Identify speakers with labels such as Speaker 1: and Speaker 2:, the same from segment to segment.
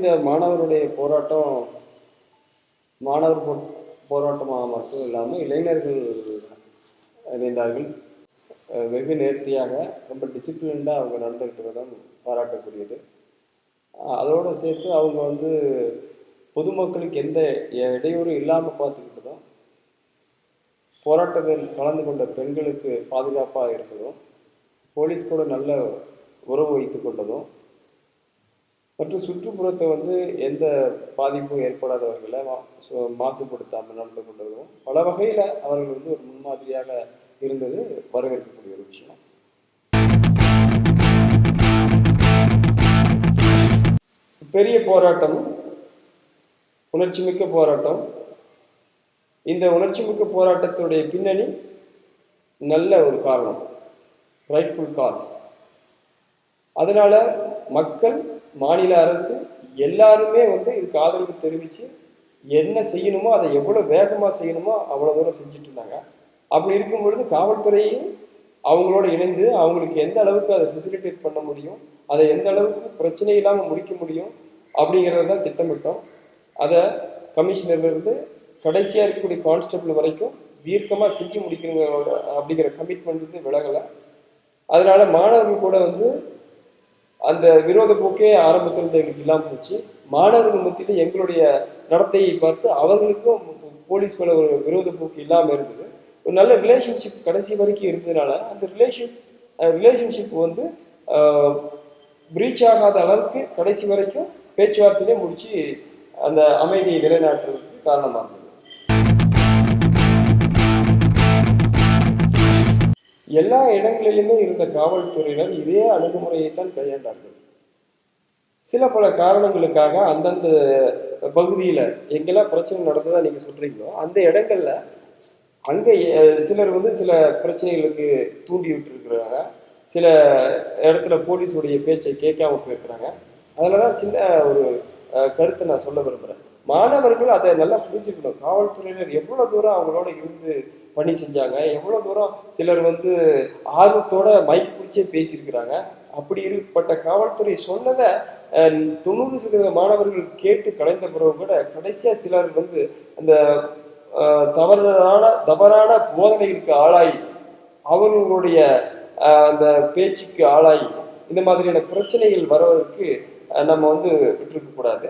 Speaker 1: இந்த மாணவருடைய போராட்டம் மாணவர் போ போராட்டமாக மட்டும் இல்லாமல் இளைஞர்கள் இணைந்தார்கள். வெகு நேர்த்தியாக ரொம்ப டிசிப்ளின்டாக அவங்க நடந்துக்கிட்டதும் பாராட்டக்கூடியது. அதோடு சேர்த்து அவங்க வந்து பொதுமக்களுக்கு எந்த இடையூறும் இல்லாமல் பார்த்துக்கிட்டதும் போராட்டத்தில் கலந்து கொண்ட பெண்களுக்கு பாதுகாப்பாக இருக்கிறதும் போலீஸ் கூட நல்ல உறவு வைத்து கொண்டதும் மற்றும் சுற்றுப்புறத்தை வந்து எந்த பாதிப்பும் ஏற்படாத வகையில் மாசுபடுத்தாமல் நடந்து கொண்டதும் பல வகையில் அவர்கள் வந்து ஒரு முன்மாதிரியாக இருந்தது வரவேற்கக்கூடிய ஒரு விஷயம். பெரிய போராட்டம் உணர்ச்சிமிக்க போராட்டம் இந்த உணர்ச்சிமிக்க போராட்டத்துடைய பின்னணி நல்ல ஒரு காரணம் ரைட்ஃபுல் காஸ் அதனால மக்கள் மாநில அரசு எல்லாருமே வந்து இதுக்கு ஆதரவு தெரிவித்து என்ன செய்யணுமோ அதை எவ்வளோ வேகமாக செய்யணுமோ அவ்வளோ தூரம் செஞ்சுட்டு இருந்தாங்க. அப்படி இருக்கும் பொழுது காவல்துறையும் அவங்களோட இணைந்து அவங்களுக்கு எந்த அளவுக்கு அதை ஃபெசிலிட்டேட் பண்ண முடியும் அதை எந்த அளவுக்கு பிரச்சனை இல்லாமல் முடிக்க முடியும் அப்படிங்கிறத தான் திட்டமிட்டோம். அதை கமிஷனர்லேருந்து கடைசியாக இருக்கக்கூடிய கான்ஸ்டபிள் வரைக்கும் தீர்க்கமாக செஞ்சு முடிக்கணுங்க அப்படிங்கிற கமிட்மெண்ட் வந்து விலகலை. அதனால் மாணவர்கள் கூட வந்து அந்த விரோத போக்கே ஆரம்பத்திலிருந்து எங்களுக்கு இல்லாமல் போச்சு. மாணவர்கள் மத்தியில் எங்களுடைய நடத்தையை பார்த்து அவர்களுக்கும் போலீஸ் மேல ஒரு விரோத போக்கு இல்லாமல் இருந்தது. ஒரு நல்ல ரிலேஷன்ஷிப் கடைசி வரைக்கும் இருந்ததுனால அந்த ரிலேஷன் ரிலேஷன்ஷிப் வந்து பிரீச் ஆகாத அளவுக்கு கடைசி வரைக்கும் பேச்சுவார்த்தையிலே முடிச்சு அந்த அமைதியை நிலைநாட்டுறதுக்கு காரணமாக இருந்தது எல்லா இடங்களிலுமே இருந்த காவல்துறையினர் இதே அணுகுமுறையைத்தான் கையாண்டார்கள். சில பல காரணங்களுக்காக அந்தந்த பகுதியில் எங்கெல்லாம் பிரச்சனை நடந்ததா நீங்கள் சொல்றீங்களோ அந்த இடங்கள்ல அங்கே சிலர் வந்து சில பிரச்சனைகளுக்கு தூண்டி விட்டுருக்குறாங்க. சில இடத்துல போலீஸுடைய பேச்சை கேட்காம போயிருக்கிறாங்க. அதில் தான் சின்ன ஒரு கருத்தை நான் சொல்ல விரும்புகிறேன் மாணவர்கள் அதை நல்லா புரிஞ்சுக்கணும். காவல்துறையினர் எவ்வளோ தூரம் அவங்களோட இருந்து பண்ணி செஞ்சாங்க. எவ்வளோ தூரம் சிலர் வந்து ஆர்வத்தோட மைக் பிடிச்சே பேசியிருக்கிறாங்க. அப்படி இருப்பட்ட காவல்துறை சொன்னதை தொண்ணூறு சதவீத மாணவர்கள் கேட்டு கலைந்த பிறகு கூட கடைசியாக சிலர் வந்து அந்த தவறான தவறான போதனைகளுக்கு ஆளாகி அவர்களுடைய அந்த பேச்சுக்கு ஆளாகி இந்த மாதிரியான பிரச்சனைகள் வரவதற்கு நம்ம வந்து விட்டுருக்க கூடாது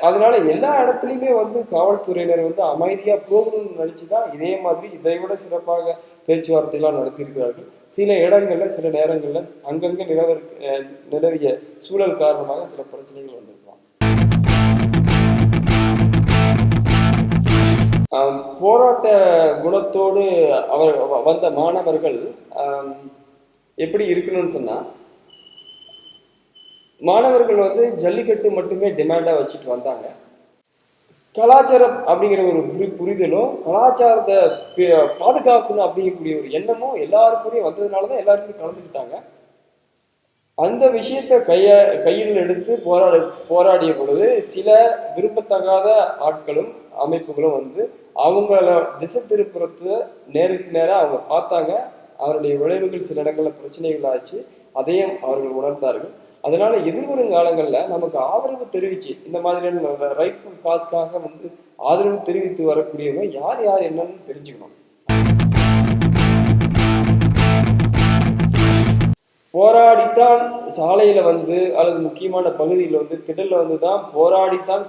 Speaker 1: அதனால எல்லா இடத்துலையுமே வந்து காவல்துறையினர் வந்து அமைதியா போகணும்னு நினைச்சுதான் இதே மாதிரி இதை விட சிறப்பாக பேச்சுவார்த்தையெல்லாம் நடத்தியிருக்கிறார்கள். சில இடங்கள்ல சில நேரங்கள்ல அங்கங்க நிலவ நிலவிய சூழல் காரணமாக சில பிரச்சனைகள் வந்திருக்கலாம். போராட்ட குணத்தோடு அவர் வ- வந்த மாணவர்கள் எப்படி இருக்கணும்னு சொன்னா மாணவர்கள் வந்து ஜல்லிக்கட்டு மட்டுமே டிமாண்டாக வச்சுட்டு வந்தாங்க. கலாச்சாரம் அப்படிங்கிற ஒரு புரி புரிதலும் கலாச்சாரத்தை பாதுகாக்கணும் அப்படிங்கக்கூடிய ஒரு எண்ணமும் எல்லாருக்குமே வந்ததுனால தான் எல்லாருமே கலந்துக்கிட்டாங்க. அந்த விஷயத்தை கைய கையில் எடுத்து போராட போராடிய பொழுது சில விரும்பத்தகாத ஆட்களும் அமைப்புகளும் வந்து அவங்கள திசை திருப்புறத்தை நேருக்கு நேராக அவங்க பார்த்தாங்க. அவருடைய விளைவுகள் சில இடங்களில் பிரச்சனைகள் ஆச்சு அதையும் அவர்கள் உணர்ந்தார்கள். அதனால எதிர்வரும் காலங்கள்ல நமக்கு ஆதரவு தெரிவிச்சு இந்த மாதிரியான ரைட்ஃபுல் காசுக்காக வந்து ஆதரவு தெரிவித்து வரக்கூடியவங்க யார் யார் என்னன்னு தெரிஞ்சுக்கணும். போராடித்தான் சாலையில வந்து அல்லது முக்கியமான பகுதியில் வந்து திடல்ல வந்து தான் போராடித்தான்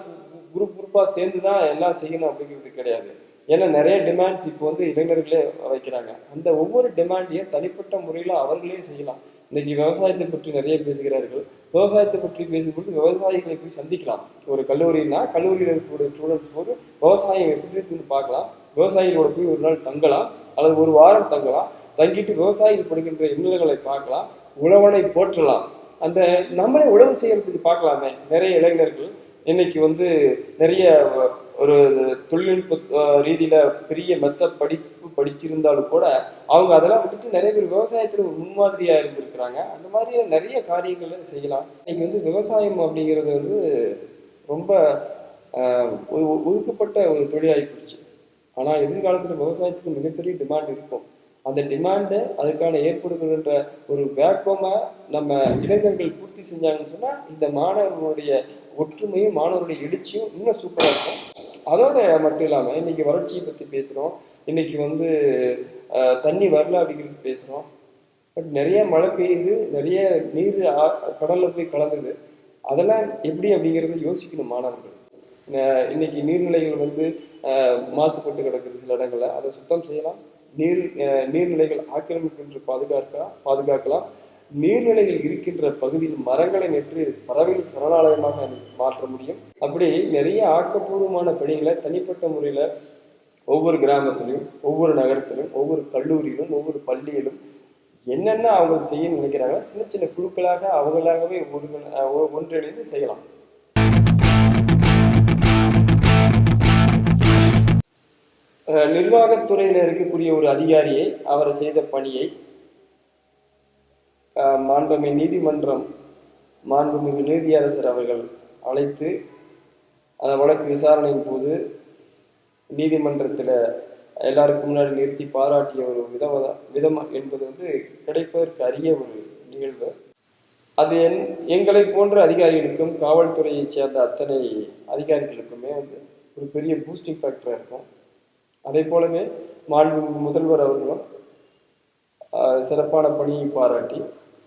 Speaker 1: குரூப் குரூப்பா சேர்ந்து தான் எல்லாம் செய்யணும் அப்படிங்கிறது கிடையாது. ஏன்னா நிறைய டிமாண்ட்ஸ் இப்போ வந்து இளைஞர்களே வைக்கிறாங்க. அந்த ஒவ்வொரு டிமாண்டையும் தனிப்பட்ட முறையில் அவர்களே செய்யலாம். இன்னைக்கு விவசாயத்தை பற்றி நிறைய பேசுகிறார்கள். விவசாயத்தை பற்றி பேசும்போது விவசாயிகளை போய் சந்திக்கலாம். ஒரு கல்லூரினா கல்லூரியில் இருக்கக்கூடிய ஸ்டூடெண்ட்ஸ் போது விவசாயம் எப்படி இருக்குன்னு பார்க்கலாம். விவசாயிகளோட போய் ஒரு நாள் தங்கலாம். அல்லது ஒரு வாரம் தங்கலாம். தங்கிட்டு விவசாயிகள் படுகின்ற இன்னல்களை பார்க்கலாம். உழவனை போற்றலாம். அந்த நம்மளே உழவு செய்யறதுக்கு பார்க்கலாமே. நிறைய இளைஞர்கள் இன்னைக்கு வந்து நிறைய ஒரு தொழில்நுட்ப ரீதியில பெரிய மெத்த படி படிச்சிருந்தாலும் கூட அவங்க அதெல்லாம் விட்டுட்டு நிறைய பேர் விவசாயத்துல ஒரு முன்மாதிரியா இருந்திருக்கிறாங்க. அந்த மாதிரி நிறைய காரியங்களை செய்யலாம். இன்னைக்கு வந்து விவசாயம் அப்படிங்கிறது வந்து ரொம்ப ஒதுக்கப்பட்ட ஒரு தொழிலாகி போச்சு. ஆனா எதிர்காலத்துல விவசாயத்துக்கு மிகப்பெரிய டிமாண்ட் இருக்கும். அந்த டிமாண்டை அதுக்கான ஏற்படுகின்ற ஒரு வேக்கமா நம்ம இளைஞர்கள் பூர்த்தி செஞ்சாங்கன்னு சொன்னா இந்த மாணவர்களுடைய ஒற்றுமையும் மாணவருடைய எழுச்சியும் இன்னும் சூப்பராக இருக்கும். அதோட மட்டும் இல்லாமல் இன்னைக்கு வறட்சியை பற்றி பேசுகிறோம் இன்னைக்கு வந்து தண்ணி வரல அப்படிங்கிறது பேசுகிறோம் பட் நிறைய மழை பெய்யுது நிறைய நீர் ஆ- போய் கலந்துது. அதெல்லாம் எப்படி அப்படிங்கிறத யோசிக்கணும் மாணவர்கள். இன்னைக்கு நீர்நிலைகள் வந்து மாசுபட்டு கிடக்குது சில இடங்களில். அதை சுத்தம் செய்யலாம். நீர் நீர்நிலைகள் ஆக்கிரமிக்கின்ற பாதுகாக்கலாம் பாதுகாக்கலாம். நீர்நிலைகள் இருக்கின்ற பகுதியில் மரங்களை நெற்று பறவைகள் சரணாலயமாக மாற்ற முடியும். அப்படி நிறைய ஆக்கப்பூர்வமான பணிகளை தனிப்பட்ட முறையில் ஒவ்வொரு கிராமத்திலும் ஒவ்வொரு நகரத்திலும் ஒவ்வொரு கல்லூரியிலும் ஒவ்வொரு பள்ளியிலும் என்னென்ன அவங்க செய்ய நினைக்கிறாங்க சின்ன சின்ன குழுக்களாக அவங்களாகவே ஒன்றிணைந்து செய்யலாம். அஹ் இருக்கக்கூடிய ஒரு அதிகாரியை அவர் செய்த பணியை அஹ் மாண்புமிகு நீதிமன்றம் மாண்புமிகு நீதியரசர் அவர்கள் அழைத்து அந்த வழக்கு விசாரணையின் போது நீதிமன்றத்தில் எல்லாருக்கும் முன்னாடி நிறுத்தி பாராட்டிய ஒரு விதம் விதம் என்பது வந்து கிடைப்பதற்கு அரிய ஒரு நிகழ்வு. அது என் எங்களை போன்ற அதிகாரிகளுக்கும் காவல்துறையை சேர்ந்த அத்தனை அதிகாரிகளுக்குமே வந்து ஒரு பெரிய பூஸ்டிங் ஃபேக்டராக இருக்கும். அதே போலவே மாண்பு முதல்வர் அவர்களும் சிறப்பான பணியை பாராட்டி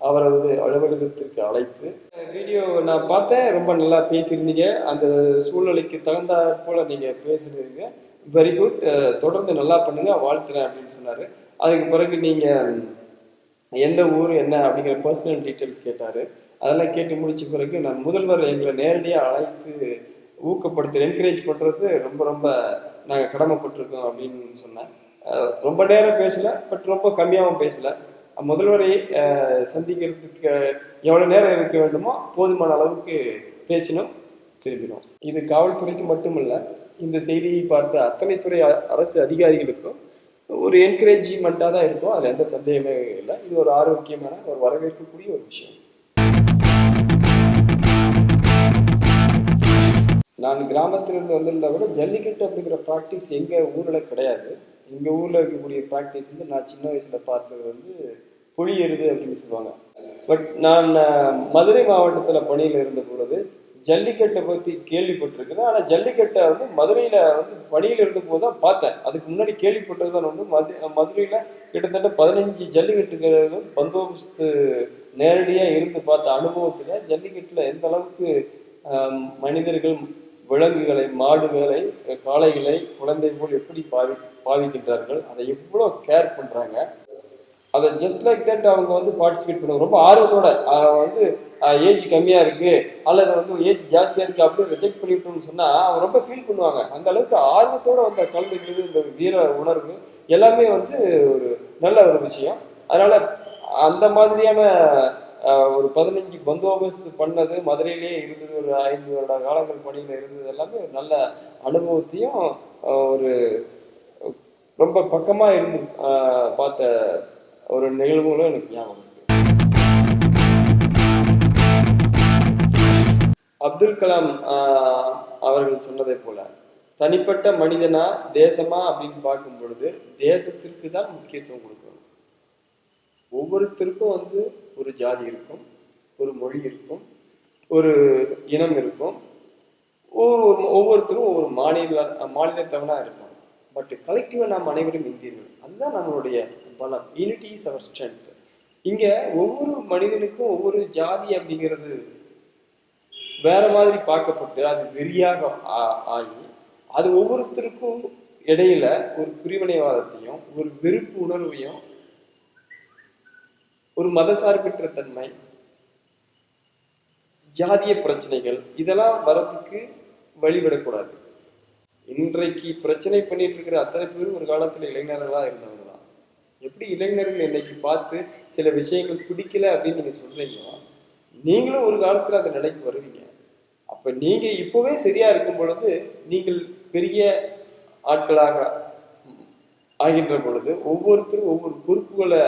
Speaker 1: அவரது அலுவலகத்திற்கு அழைத்து வீடியோ நான் பார்த்தேன். ரொம்ப நல்லா பேசியிருந்தீங்க. அந்த சூழ்நிலைக்கு தகுந்தாற் போல் நீங்கள் பேசியிருந்தீங்க வெரி குட் தொடர்ந்து நல்லா பண்ணுங்க வாழ்த்துறேன் அப்படின்னு சொன்னார். அதுக்கு பிறகு நீங்கள் எந்த ஊர் என்ன அப்படிங்கிற பர்சனல் டீட்டெயில்ஸ் கேட்டார். அதெல்லாம் கேட்டு முடிச்ச பிறகு நான் முதல்வர் எங்களை நேரடியாக அழைத்து ஊக்கப்படுத்து என்கரேஜ் பண்ணுறது ரொம்ப ரொம்ப நாங்கள் கடமைப்பட்டிருக்கோம் அப்படின்னு சொன்னேன் ரொம்ப நேரம் பேசலை பட் ரொம்ப கம்மியாகவும் பேசலை. முதல்வரை சந்திக்கிறதுக்கு எவ்வளோ நேரம் இருக்க வேண்டுமோ போதுமான அளவுக்கு பேசினோம் திரும்பினோம். இது காவல்துறைக்கு மட்டுமல்ல இந்த செய்தியை பார்த்த அத்தனை துறை அரசு அதிகாரிகளுக்கும் ஒரு என்கரேஜ்மெண்ட்டாக தான் இருக்கும். அதில் எந்த சந்தேகமே இல்லை. இது ஒரு ஆரோக்கியமான ஒரு வரவேற்கக்கூடிய ஒரு விஷயம். நான் கிராமத்திலிருந்து வந்திருந்தா கூட ஜல்லிக்கட்டு அப்படிங்கிற ப்ராக்டிஸ் எங்கள் ஊரில் கிடையாது. எங்கள் ஊரில் இருக்கக்கூடிய ப்ராக்டிஸ் வந்து நான் சின்ன வயசில் பார்த்தது வந்து புலி எருது அப்படின்னு சொல்லுவாங்க. பட் நான் மதுரை மாவட்டத்தில் பணியில் இருந்த பொழுது ஜல்லிக்கட்டை பற்றி கேள்விப்பட்டிருக்கிறேன் ஆனால் ஜல்லிக்கட்டை வந்து மதுரையில் வந்து பணியில் இருந்த போது தான் பார்த்தேன். அதுக்கு முன்னாடி கேள்விப்பட்டது தான் வந்து மது மதுரையில் கிட்டத்தட்ட பதினஞ்சு ஜல்லிக்கட்டுகள் பந்தோபஸ்து நேரடியாக இருந்து பார்த்த அனுபவத்தில் ஜல்லிக்கட்டில் எந்த அளவுக்கு மனிதர்கள் விலங்குகளை மாடுகளை காளைகளை குழந்தை போல் எப்படி பாவி பாவிக்கின்றார்கள் அதை எவ்வளோ கேர் பண்ணுறாங்க அதை ஜஸ்ட் லைக் தட் அவங்க வந்து பார்ட்டிசிபேட் பண்ணுவாங்க ரொம்ப ஆர்வத்தோட ஆஹ் வந்து ஏஜ் கம்மியா இருக்கு அல்லது வந்து ஏஜ் ஜாஸ்தியா இருக்கு அப்படின்னு ரிஜெக்ட் பண்ணிவிட்டோம்னு சொன்னா அவங்க ரொம்ப ஃபீல் பண்ணுவாங்க. அந்த அளவுக்கு ஆர்வத்தோட வந்து கலந்துக்கிறது இந்த வீர உணர்வு எல்லாமே வந்து ஒரு நல்ல ஒரு விஷயம். அதனால அந்த மாதிரியான ஒரு பதினஞ்சு பந்தோபஸ்து பண்ணது மதுரையிலேயே இருந்தது ஒரு ஐந்து வருட காலங்கள் பணியில் இருந்தது எல்லாமே ஒரு நல்ல அனுபவத்தையும் ஒரு ரொம்ப பக்கமாக இருந்து பார்த்த ஒரு நிகழ்வுகளும் எனக்கு ஞாபகம் அப்துல் கலாம் அவர்கள் சொன்னதை போல தனிப்பட்ட மனிதனா தேசமா அப்படின்னு பார்க்கும் பொழுது தேசத்திற்கு தான் முக்கியத்துவம் கொடுக்கணும். ஒவ்வொருத்தருக்கும் வந்து ஒரு ஜாதி இருக்கும் ஒரு மொழி இருக்கும் ஒரு இனம் இருக்கும். ஒவ்வொரு ஒவ்வொருத்தரும் ஒவ்வொரு மாநில மாநிலத்தவனா இருப்பாங்க. பட் கலெக்டிவா நாம் அனைவரும் இந்தியர்கள். அதுதான் நம்மளுடைய பலம். யூனிட்டி இஸ் அவர் ஸ்ட்ரென்த் இங்க ஒவ்வொரு மனிதனுக்கும் ஒவ்வொரு ஜாதி அப்படிங்கிறது வேற மாதிரி பார்க்கப்பட்டு அது வெறியாக ஆ- ஆகி அது ஒவ்வொருத்தருக்கும் இடையில ஒரு பிரிவினைவாதத்தையும் ஒரு வெறுப்பு உணர்வையும் ஒரு மதசார்பற்ற தன்மை ஜாதிய பிரச்சனைகள் இதெல்லாம் வரதுக்கு வழிவிடக்கூடாது இன்றைக்கு பிரச்சனை பண்ணிட்டு இருக்கிற அத்தனை பேரும் ஒரு காலத்துல இளைஞர்களா இருந்தவங்க தான் எப்படி இளைஞர்கள் இன்னைக்கு பார்த்து சில விஷயங்கள் பிடிக்கல அப்படின்னு நீங்க சொல்றீங்களோ நீங்களும் ஒரு காலத்துல அந்த நிலைக்கு வருவீங்க. அப்ப நீங்க இப்பவே சரியா இருக்கும் பொழுது நீங்கள் பெரிய ஆட்களாக ஆகின்ற பொழுது ஒவ்வொருத்தரும் ஒவ்வொரு பொறுப்புகளை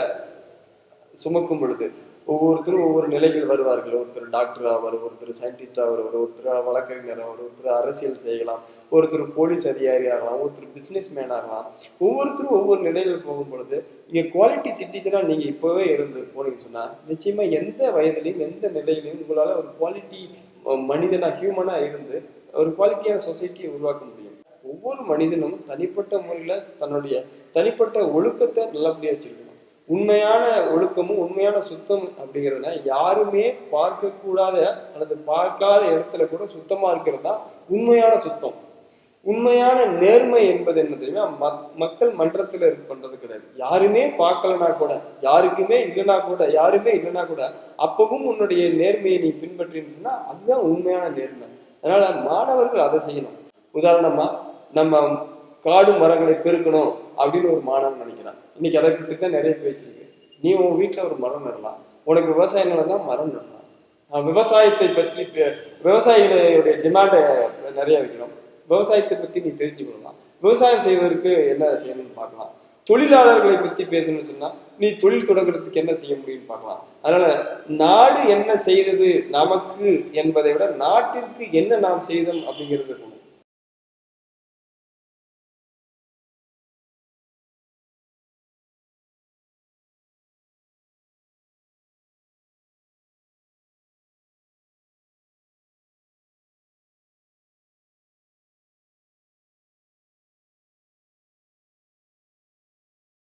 Speaker 1: சுமக்கும் பொழுது ஒவ்வொருத்தரும் ஒவ்வொரு நிலைகள் வருவார்கள். ஒருத்தர் டாக்டர் ஆவார் ஒருத்தர் சயின்டிஸ்ட் ஆவார் ஒருத்தர் வழக்கறிஞர் ஆவார் ஒருத்தர் அரசியல் செய்யலாம் ஒருத்தர் போலீஸ் அதிகாரி ஆகலாம் ஒருத்தர் பிஸ்னஸ் மேன் ஆகலாம். ஒவ்வொருத்தரும் ஒவ்வொரு நிலையில் போகும் பொழுது இங்கே குவாலிட்டி சிட்டிசனாக நீங்கள் இப்போவே இருந்து போனீங்க சொன்னால் நிச்சயமாக எந்த வயதுலையும் எந்த நிலையிலையும் உங்களால் ஒரு குவாலிட்டி மனிதனாக ஹியூமனாக இருந்து ஒரு குவாலிட்டியான சொசைட்டியை உருவாக்க முடியும். ஒவ்வொரு மனிதனும் தனிப்பட்ட முறையில் தன்னுடைய தனிப்பட்ட ஒழுக்கத்தை நல்லபடியாக வச்சிருக்கணும். உண்மையான ஒழுக்கமும் உண்மையான சுத்தம் அப்படிங்கிறதுனா யாருமே பார்க்கக்கூடாத அல்லது பார்க்காத இடத்துல கூட சுத்தமாக இருக்கிறது தான் உண்மையான சுத்தம். உண்மையான நேர்மை என்பது என்ன தெரியுமா? மக்- மக்கள் மன்றத்துல இது பண்றது கிடையாது. யாருமே பார்க்கலனா கூட யாருக்குமே இல்லைனா கூட யாருமே இல்லைனா கூட அப்பவும் உன்னுடைய நேர்மையை நீ பின்பற்றின்னு சொன்னா அதுதான் உண்மையான நேர்மை. அதனால மாணவர்கள் அதை செய்யணும். உதாரணமா நம்ம காடு மரங்களை பெருக்கணும் அப்படின்னு ஒரு மாணவன் நினைக்கிறான். இன்னைக்கு அதை பற்றி தான் நிறைய பேச்சிருக்கு நீ உன் வீட்டுல ஒரு மரம் நடலாம். உனக்கு விவசாய நிலம் தான் மரம் நடலாம். விவசாயத்தை பற்றி விவசாயிகளுடைய டிமாண்டை நிறைய வைக்கிறோம். விவசாயத்தை பத்தி நீ தெரிஞ்சுக்கணும் விவசாயம் செய்வதற்கு என்ன செய்யணும்னு பார்க்கலாம். தொழிலாளர்களை பத்தி பேசணும்னு சொன்னா நீ தொழில் தொடங்குறதுக்கு என்ன செய்ய முடியும்னு பார்க்கலாம். அதனால நாடு என்ன செய்தது நமக்கு என்பதை விட நாட்டிற்கு என்ன நாம் செய்தோம் அப்படிங்கிறது